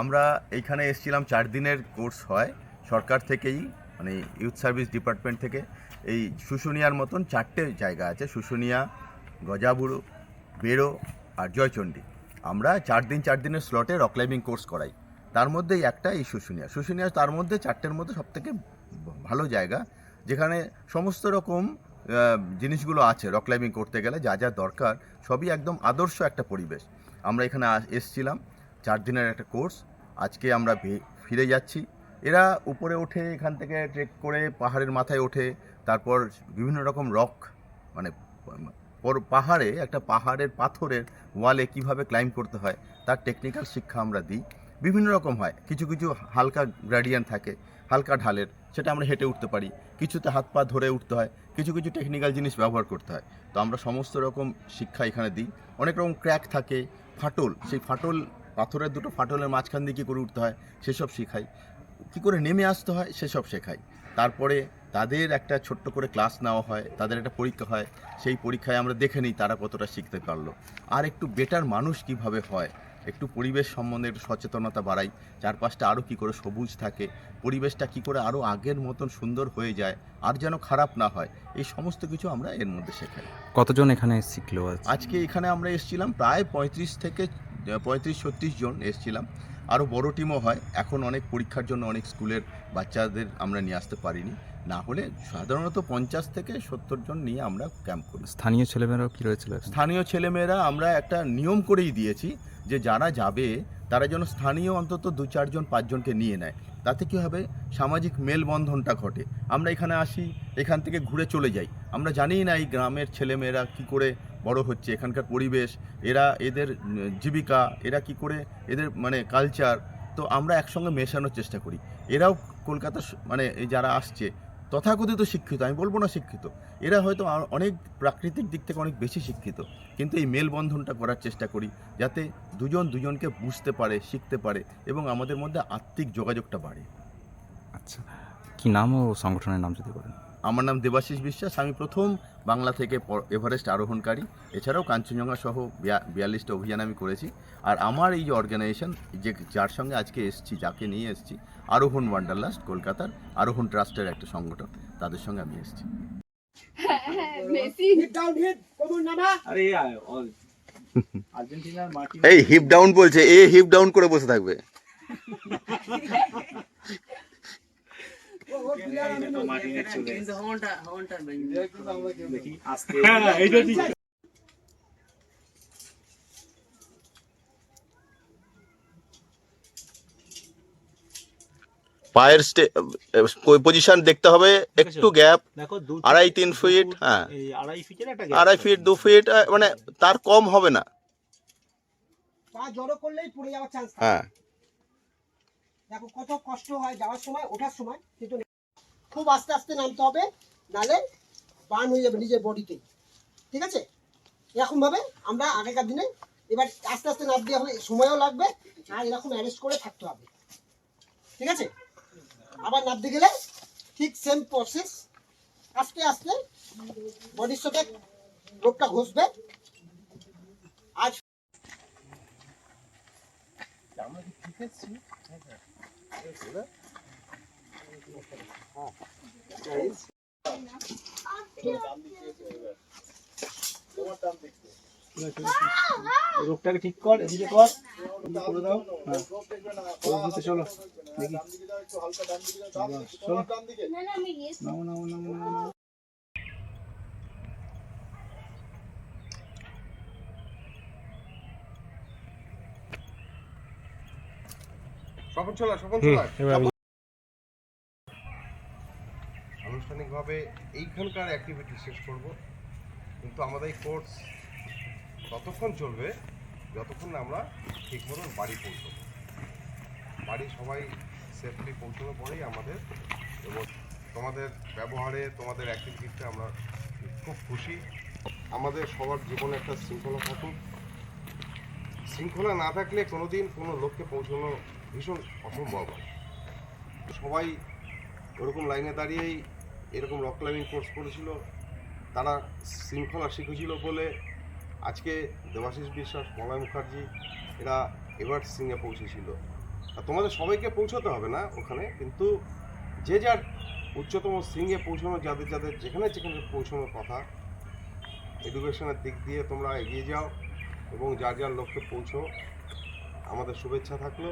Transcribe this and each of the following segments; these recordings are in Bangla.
আমরা এইখানে এসেছিলাম চার দিনের কোর্স হয় সরকার থেকেই মানে ইউথ সার্ভিস ডিপার্টমেন্ট থেকে। এই শুশুনিয়ার মতন চারটে জায়গা আছে, শুশুনিয়া, গজাবুড়ো বেরো আর জয়চণ্ডী। আমরা চার দিন, চার দিনের স্লটে রক ক্লাইম্বিং কোর্স করাই। তার মধ্যেই একটা এই শুশুনিয়া। শুশুনিয়া তার মধ্যে চারটের মধ্যে সবথেকে ভালো জায়গা, যেখানে সমস্ত রকম জিনিসগুলো আছে রক ক্লাইম্বিং করতে গেলে, যা যা দরকার, সবই একদম আদর্শ একটা পরিবেশ। আমরা এখানে এসছিলাম, চার দিনের একটা কোর্স আজকে আমরা ফিরে যাচ্ছি। এরা উপরে ওঠে এখান থেকে ট্রেক করে পাহাড়ের মাথায় ওঠে। তারপর বিভিন্ন রকম রক মানে পাহাড়ে, একটা পাহাড়ের পাথরের ওয়ালে কীভাবে ক্লাইম্ব করতে হয়, তার টেকনিক্যাল শিক্ষা আমরা দিই। বিভিন্ন রকম হয়। কিছু কিছু হালকা গ্রাডিয়ান থাকে, হালকা ঢালের, সেটা আমরা হেঁটে উঠতে পারি। কিছুতে হাত পা ধরে উঠতে হয়, কিছু কিছু টেকনিক্যাল জিনিস ব্যবহার করতে হয়। তো আমরা সমস্ত রকম শিক্ষা এখানে দিই। অনেক রকম ক্র্যাক থাকে, ফাটল, সেই ফাটল পাথরের দুটো ফাটলের মাঝখান দিয়ে কী করে উঠতে হয় সেসব শেখাই। কী করে নেমে আসতে হয় সেসব শেখাই। তারপরে তাদের একটা ছোট্ট করে ক্লাস নেওয়া হয় তাদের একটা পরীক্ষা হয়। সেই পরীক্ষায় আমরা দেখে নিই তারা কতটা শিখতে পারল। আর একটু বেটার মানুষ কীভাবে হয় একটু পরিবেশ সম্বন্ধে একটু সচেতনতা বাড়াই। চারপাশটা আরও কী করে সবুজ থাকে পরিবেশটা কী করে আরও আগের মতন সুন্দর হয়ে যায় আর যেন খারাপ না হয় এই সমস্ত কিছু আমরা এর মধ্যে শেখাই। কতজন এখানে শিখলো আজকে এখানে আমরা এসেছিলাম প্রায় পঁয়ত্রিশ থেকে পঁয়ত্রিশ ছত্রিশ জন এসেছিলাম। আরও বড় টিমও হয়। এখন অনেক পরীক্ষার জন্য অনেক স্কুলের বাচ্চাদের আমরা নিয়ে আসতে পারিনি। না হলে সাধারণত পঞ্চাশ থেকে সত্তর জন নিয়ে আমরা ক্যাম্প করি। স্থানীয় ছেলেমেয়েরাও কী রয়েছিল স্থানীয় ছেলেমেয়েরা আমরা একটা নিয়ম করেই দিয়েছি যে যারা যাবে তারা যেন স্থানীয় অন্তত দু চারজন পাঁচজনকে নিয়ে নেয়। তাতে কী হবে? সামাজিক মেলবন্ধনটা ঘটে। আমরা এখানে আসি এখান থেকে ঘুরে চলে যাই। আমরা জানি না এই গ্রামের ছেলেমেয়েরা কি করে বড় হচ্ছে, এখানকার পরিবেশ, এরা এদের জীবিকা, এরা কি করে এদের মানে কালচার তো আমরা একসঙ্গে মেশানোর চেষ্টা করি। এরাও কলকাতা মানে যারা আসছে, তথাকথিত শিক্ষিত, আমি বলব না শিক্ষিত, এরা হয়তো অনেক প্রাকৃতিক দিক থেকে অনেক বেশি শিক্ষিত, কিন্তু এই মেলবন্ধনটা করার চেষ্টা করি, যাতে দুজন দুজনকে বুঝতে পারে, শিখতে পারে, এবং আমাদের মধ্যে আত্মিক যোগাযোগটা বাড়ে। আচ্ছা কি নাম ও সংগঠনের নাম যদি বলেন? আমার নাম দেবাশিস বিশ্বাস আমি প্রথম বাংলা থেকে এভারেস্ট আরোহণকারী। এছাড়াও কাঞ্চনজঙ্ঘা সহ বিয়াল্লিশটা অভিযান আমি করেছি। আর আমার এই যে অর্গানাইজেশন যে যার সঙ্গে আজকে এসেছি যাকে নিয়ে এসেছি আরোহণ ওয়ান্ডারলাস্ট কলকাতার আরোহণ ট্রাস্টের একটা সংগঠন তাদের সঙ্গে আমি এসেছি। Messi. Hit down hit come on নামা আরে আয়, অল- আর্জেন্টিনার মাটি এই হিপ ডাউন বলছে এ হিপ ডাউন করে বসে থাকবে ও ও প্লেয়ার আমি তো মাটি নিয়ে চলে কিন্তু হর্নটা হর্নটা দেখি আস্তে পায়ের পজিশন দেখতে হবে একটু গ্যাপ আড়াই তিন ফিট হ্যাঁ। আড়াই ফিট দু ফিট মানে তার কম হবে না। হ্যাঁ। দেখো, কত কষ্ট হয় যাওয়ার সময়, ওঠার সময়, কিন্তু খুব আস্তে আস্তে নামতে হবে, নালে বার্ন হয়ে যাবে নিজের বডিতে। ঠিক আছে? এরকম ভাবে আমরা আগেকার দিনে এবার আস্তে আস্তে নাম দেওয়া হবে, সময়ও লাগবে, আর এরকম অ্যারেস্ট করে থাকতে হবে। ঠিক আছে? আবার নামতে গেলে ঠিক সেম প্রসেস আস্তে আস্তে বডির সাথে রোগটা ঘষবে। রোগটাকে ঠিক কর এদিকে কর। করে দাও। হ্যাঁ। চলো দেখি। চলো। নামো নামো নামো। সফল চলা সফল চলা আনুষ্ঠানিকভাবে এইখানকার অ্যাক্টিভিটি শেষ করব। কিন্তু আমাদের এই কোর্স ততক্ষণ চলবে যতক্ষণ না আমরা ঠিক মতন বাড়ি পৌঁছব। বাড়ি সবাই সেফলি পৌঁছানোর পরেই আমাদের এবং তোমাদের ব্যবহারে তোমাদের অ্যাক্টিভিটিতে আমরা খুব খুশি। আমাদের সবার জীবনে একটা শৃঙ্খলা থাকুক। শৃঙ্খলা না থাকলে কোনোদিন কোনো লক্ষ্যে পৌঁছানো ভীষণ অসম্ভব হয় সবাই ওরকম লাইনে দাঁড়িয়েই এরকম রক ক্লাইম্বিং কোর্স করেছিল। তারা শৃঙ্খলা শিখেছিল বলে আজকে দেবাশিস বিশ্বাস, মলয় মুখার্জি এরা এভারেস্ট সিংয়ে পৌঁছেছিল। আর তোমাদের সবাইকে পৌঁছতে হবে না ওখানে, কিন্তু যে যার উচ্চতম শৃঙ্গে পৌঁছানো, যাদের যাদের যেখানে যেখানে পৌঁছানোর কথা এডুকেশনের দিক দিয়ে তোমরা এগিয়ে যাও এবং যার যার লক্ষ্যে পৌঁছো, আমাদের শুভেচ্ছা থাকল।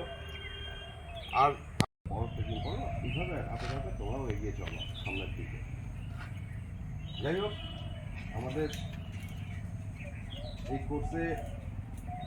আর বড় টিফিন করো এইভাবে হাতে হাতে তোমরাও এগিয়ে চলো সামনের দিকে। যাই হোক, আমাদের এই কোর্সে